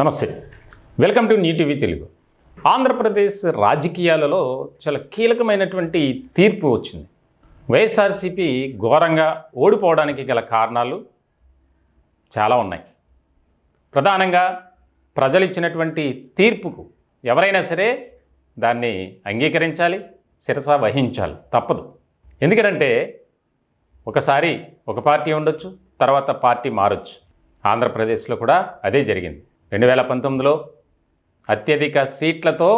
నమస్తే. Welcome to New TV Telugu. Andhra Pradesh రాజకీయాలలో చాలా కీలకమైనటువంటి తీర్పు వచ్చింది. వైఎస్ఆర్సీపీ ఘోరంగా ఓడిపోవడానికి గల కారణాలు చాలా ఉన్నాయి. ప్రధానంగా ప్రజలు ఇచ్చినటువంటి తీర్పుకు ఎవరైనా సరే దాన్ని అంగీకరించాలి శిరస వహించాలి తప్పదు. ఎందుకంటే ఒకసారి ఒక పార్టీ ఉండొచ్చు తర్వాత పార్టీ మారొచ్చు. ఆంధ్రప్రదేశ్లో కూడా అదే జరిగింది. రెండు వేల పంతొమ్మిదిలో అత్యధిక సీట్లతో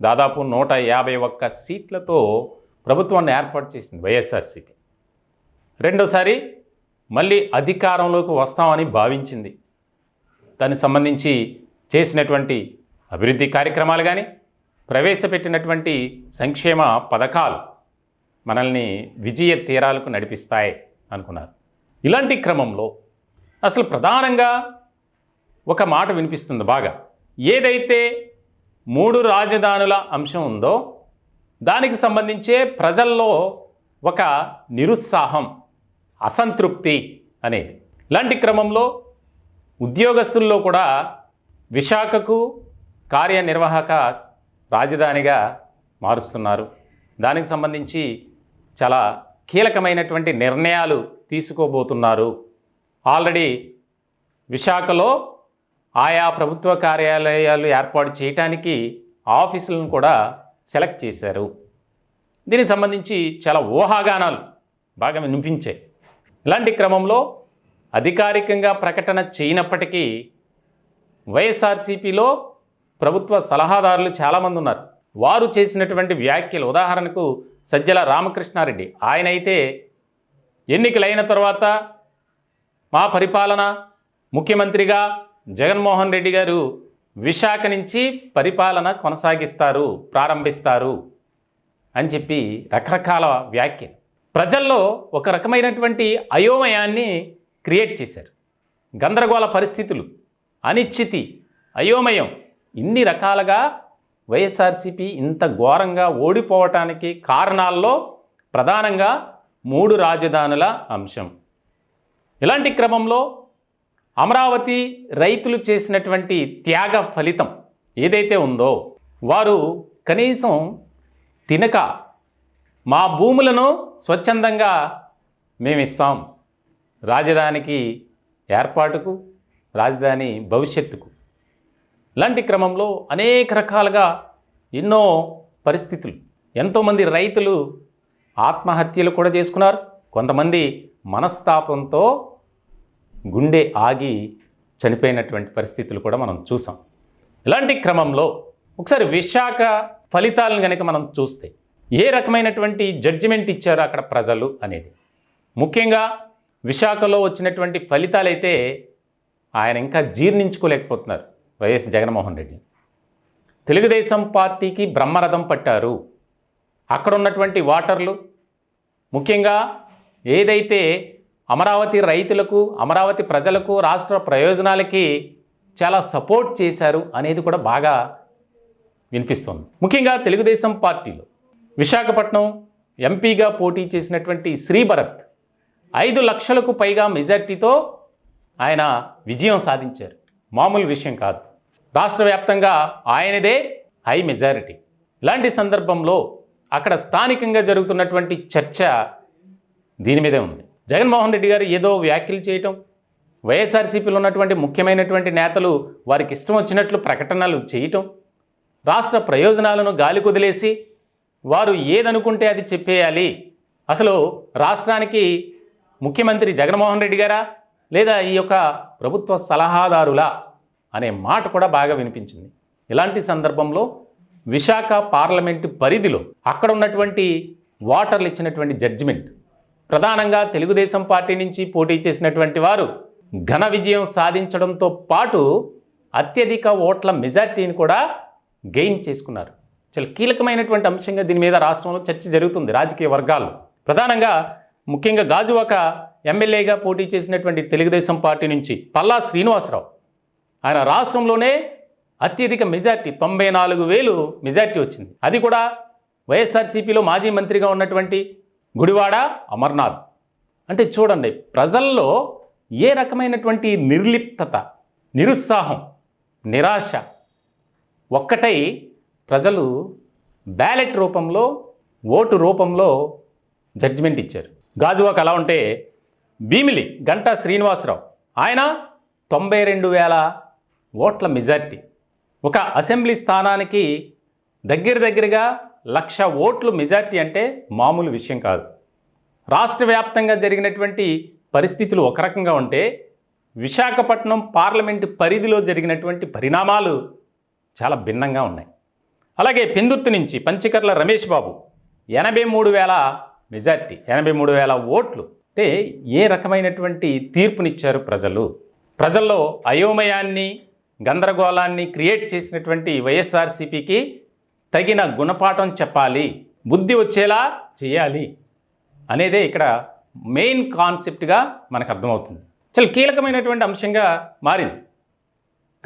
దాదాపు నూట యాభై ఒక్క సీట్లతో ప్రభుత్వాన్ని ఏర్పాటు చేసింది వైఎస్ఆర్సీపీ. రెండోసారి మళ్ళీ అధికారంలోకి వస్తామని భావించింది. దానికి సంబంధించి చేసినటువంటి అభివృద్ధి కార్యక్రమాలు కానీ ప్రవేశపెట్టినటువంటి సంక్షేమ పథకాలు మనల్ని విజయ తీరాలకు నడిపిస్తాయి అనుకున్నారు. ఇలాంటి క్రమంలో అసలు ప్రధానంగా ఒక మాట వినిపిస్తుంది బాగా. ఏదైతే మూడు రాజధానుల అంశం ఉందో దానికి సంబంధించే ప్రజల్లో ఒక నిరుత్సాహం అసంతృప్తి అనేది. ఇలాంటి క్రమంలో ఉద్యోగస్తుల్లో కూడా విశాఖకు కార్యనిర్వాహక రాజధానిగా మారుస్తున్నారు. దానికి సంబంధించి చాలా కీలకమైనటువంటి నిర్ణయాలు తీసుకోబోతున్నారు. ఆల్రెడీ విశాఖలో ఆయా ప్రభుత్వ కార్యాలయాలు ఏర్పాటు చేయటానికి ఆఫీసులను కూడా సెలెక్ట్ చేశారు. దీనికి సంబంధించి చాలా ఊహాగానాలు బాగా వినిపించాయి. ఇలాంటి క్రమంలో అధికారికంగా ప్రకటన చేయనప్పటికీ వైఎస్ఆర్సీపీలో ప్రభుత్వ సలహాదారులు చాలామంది ఉన్నారు. వారు చేసినటువంటి వ్యాఖ్యలు ఉదాహరణకు సజ్జల రామకృష్ణారెడ్డి ఆయన అయితే ఎన్నికలైన తర్వాత మా పరిపాలన ముఖ్యమంత్రిగా జగన్మోహన్ రెడ్డి గారు విశాఖ నుంచి పరిపాలన కొనసాగిస్తారు ప్రారంభిస్తారు అని చెప్పి రకరకాల వ్యాఖ్య ప్రజల్లో ఒక రకమైనటువంటి అయోమయాన్ని క్రియేట్ చేశారు. గందరగోళ పరిస్థితులు అనిశ్చితి అయోమయం ఇన్ని రకాలుగా వైఎస్ఆర్సీపీ ఇంత ఘోరంగా ఓడిపోవటానికి కారణాల్లో ప్రధానంగా మూడు రాజధానుల అంశం. ఇలాంటి క్రమంలో అమరావతి రైతులు చేసినటువంటి త్యాగ ఫలితం ఏదైతే ఉందో వారు కనీసం తినక మా భూములను స్వచ్ఛందంగా మేము ఇస్తాం రాజధానికి ఏర్పాటుకు రాజధాని భవిష్యత్తుకు. లాంటి క్రమంలో అనేక రకాలుగా ఎన్నో పరిస్థితులు. ఎంతోమంది రైతులు ఆత్మహత్యలు కూడా చేసుకున్నారు. కొంతమంది మనస్తాపంతో గుండె ఆగి చనిపోయినటువంటి పరిస్థితులు కూడా మనం చూసాం. ఇలాంటి క్రమంలో ఒకసారి విశాఖ ఫలితాలను కనుక మనం చూస్తే ఏ రకమైనటువంటి జడ్జిమెంట్ ఇచ్చారు అక్కడ ప్రజలు అనేది? ముఖ్యంగా విశాఖలో వచ్చినటువంటి ఫలితాలైతే ఆయన ఇంకా జీర్ణించుకోలేకపోతున్నారు వైఎస్ జగన్మోహన్ రెడ్డి. తెలుగుదేశం పార్టీకి బ్రహ్మరథం పట్టారు. అక్కడ ఉన్నటువంటి వాటర్లు ముఖ్యంగా ఏదైతే అమరావతి రైతులకు అమరావతి ప్రజలకు రాష్ట్ర ప్రయోజనాలకి చాలా సపోర్ట్ చేశారు అనేది కూడా బాగా వినిపిస్తుంది. ముఖ్యంగా తెలుగుదేశం పార్టీలో విశాఖపట్నం ఎంపీగా పోటీ చేసినటువంటి శ్రీభరత్ ఐదు లక్షలకు పైగా మెజార్టీతో ఆయన విజయం సాధించారు. మామూలు విషయం కాదు. రాష్ట్ర వ్యాప్తంగా ఆయనదే హై మెజారిటీ. ఇలాంటి సందర్భంలో అక్కడ స్థానికంగా జరుగుతున్నటువంటి చర్చ దీని మీదే ఉంది. జగన్మోహన్ రెడ్డి గారు ఏదో వ్యాఖ్యలు చేయటం వైఎస్ఆర్సీపీలో ఉన్నటువంటి ముఖ్యమైనటువంటి నేతలు వారికి ఇష్టం వచ్చినట్లు ప్రకటనలు చేయటం రాష్ట్ర ప్రయోజనాలను గాలి కుదిలేసి వారు ఏదనుకుంటే అది చెప్పేయాలి. అసలు రాష్ట్రానికి ముఖ్యమంత్రి జగన్మోహన్ రెడ్డి గారా? లేదా ఈ యొక్క ప్రభుత్వ సలహాదారులా? అనే మాట కూడా బాగా వినిపించింది. ఇలాంటి సందర్భంలో విశాఖ పార్లమెంటు పరిధిలో అక్కడ ఉన్నటువంటి వాటర్లు ఇచ్చినటువంటి జడ్జిమెంట్ ప్రధానంగా తెలుగుదేశం పార్టీ నుంచి పోటీ చేసినటువంటి వారు ఘన విజయం సాధించడంతో పాటు అత్యధిక ఓట్ల మెజార్టీని కూడా గెయిన్ చేసుకున్నారు. చాలా కీలకమైనటువంటి అంశంగా దీని మీద రాష్ట్రంలో చర్చ జరుగుతుంది రాజకీయ వర్గాల్లో. ప్రధానంగా ముఖ్యంగా గాజువాక ఎమ్మెల్యేగా పోటీ చేసినటువంటి తెలుగుదేశం పార్టీ నుంచి పల్లా శ్రీనివాసరావు. ఆయన రాష్ట్రంలోనే అత్యధిక మెజార్టీ తొంభై నాలుగు వేలు మెజార్టీ వచ్చింది. అది కూడా వైఎస్ఆర్సీపీలో మాజీ మంత్రిగా ఉన్నటువంటి గుడివాడ అమర్నాథ్. అంటే చూడండి ప్రజల్లో ఏ రకమైనటువంటి నిర్లిప్తత నిరుత్సాహం నిరాశ ఒక్కటై ప్రజలు బ్యాలెట్ రూపంలో ఓటు రూపంలో జడ్జిమెంట్ ఇచ్చారు. గాజువాక్ అలా ఉంటే భీమిలి గంటా శ్రీనివాసరావు ఆయన తొంభై రెండు వేల ఓట్ల మెజార్టీ. ఒక అసెంబ్లీ స్థానానికి దగ్గర దగ్గరగా లక్ష ఓట్లు మెజార్టీ అంటే మామూలు విషయం కాదు. రాష్ట్ర వ్యాప్తంగా జరిగినటువంటి పరిస్థితులు ఒక రకంగా ఉంటే విశాఖపట్నం పార్లమెంటు పరిధిలో జరిగినటువంటి పరిణామాలు చాలా భిన్నంగా ఉన్నాయి. అలాగే పెందుర్తి నుంచి పంచకర్ల రమేష్ బాబు ఎనభై మూడు వేల మెజార్టీ ఎనభై మూడు వేల ఓట్లు అంటే ఏ రకమైనటువంటి తీర్పునిచ్చారు ప్రజలు? ప్రజల్లో అయోమయాన్ని గందరగోళాన్ని క్రియేట్ చేసినటువంటి వైఎస్ఆర్సీపీకి తగిన గుణపాఠం చెప్పాలి బుద్ధి వచ్చేలా చేయాలి అనేదే ఇక్కడ మెయిన్ కాన్సెప్ట్గా మనకు అర్థమవుతుంది. చాలా కీలకమైనటువంటి అంశంగా మారింది.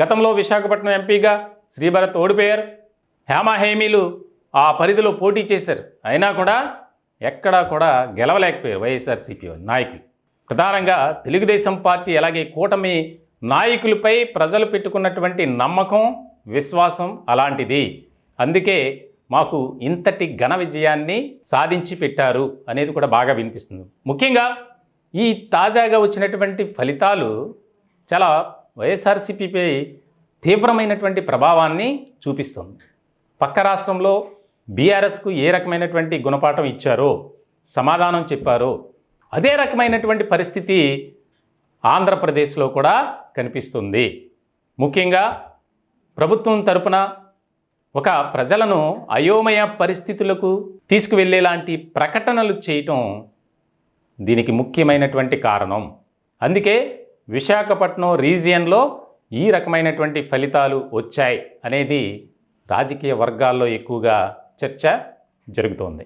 గతంలో విశాఖపట్నం ఎంపీగా శ్రీభరత్ ఓడిపోయారు. హేమా హేమీలు ఆ పరిధిలో పోటీ చేశారు. అయినా కూడా ఎక్కడా కూడా గెలవలేకపోయారు వైఎస్ఆర్సీపీ నాయకులు. ప్రధానంగా తెలుగుదేశం పార్టీ అలాగే కూటమి నాయకులపై ప్రజలు పెట్టుకున్నటువంటి నమ్మకం విశ్వాసం అలాంటిది. అందుకే మాకు ఇంతటి ఘన విజయాన్ని సాధించి పెట్టారు అనేది కూడా బాగా వినిపిస్తుంది. ముఖ్యంగా ఈ తాజాగా వచ్చినటువంటి ఫలితాలు చాలా వైఎస్ఆర్సీపీపై తీవ్రమైనటువంటి ప్రభావాన్ని చూపిస్తుంది. పక్క రాష్ట్రంలో బీఆర్ఎస్కు ఏ రకమైనటువంటి గుణపాఠం ఇచ్చారో సమాధానం చెప్పారో అదే రకమైనటువంటి పరిస్థితి ఆంధ్రప్రదేశ్లో కూడా కనిపిస్తుంది. ముఖ్యంగా ప్రభుత్వం తరపున ఒక ప్రజలను అయోమయ పరిస్థితులకు తీసుకువెళ్ళేలాంటి ప్రకటనలు చేయటం దీనికి ముఖ్యమైనటువంటి కారణం. అందుకే విశాఖపట్నం రీజియన్లో ఈ రకమైనటువంటి ఫలితాలు వచ్చాయి అనేది రాజకీయ వర్గాల్లో ఎక్కువగా చర్చ జరుగుతోంది.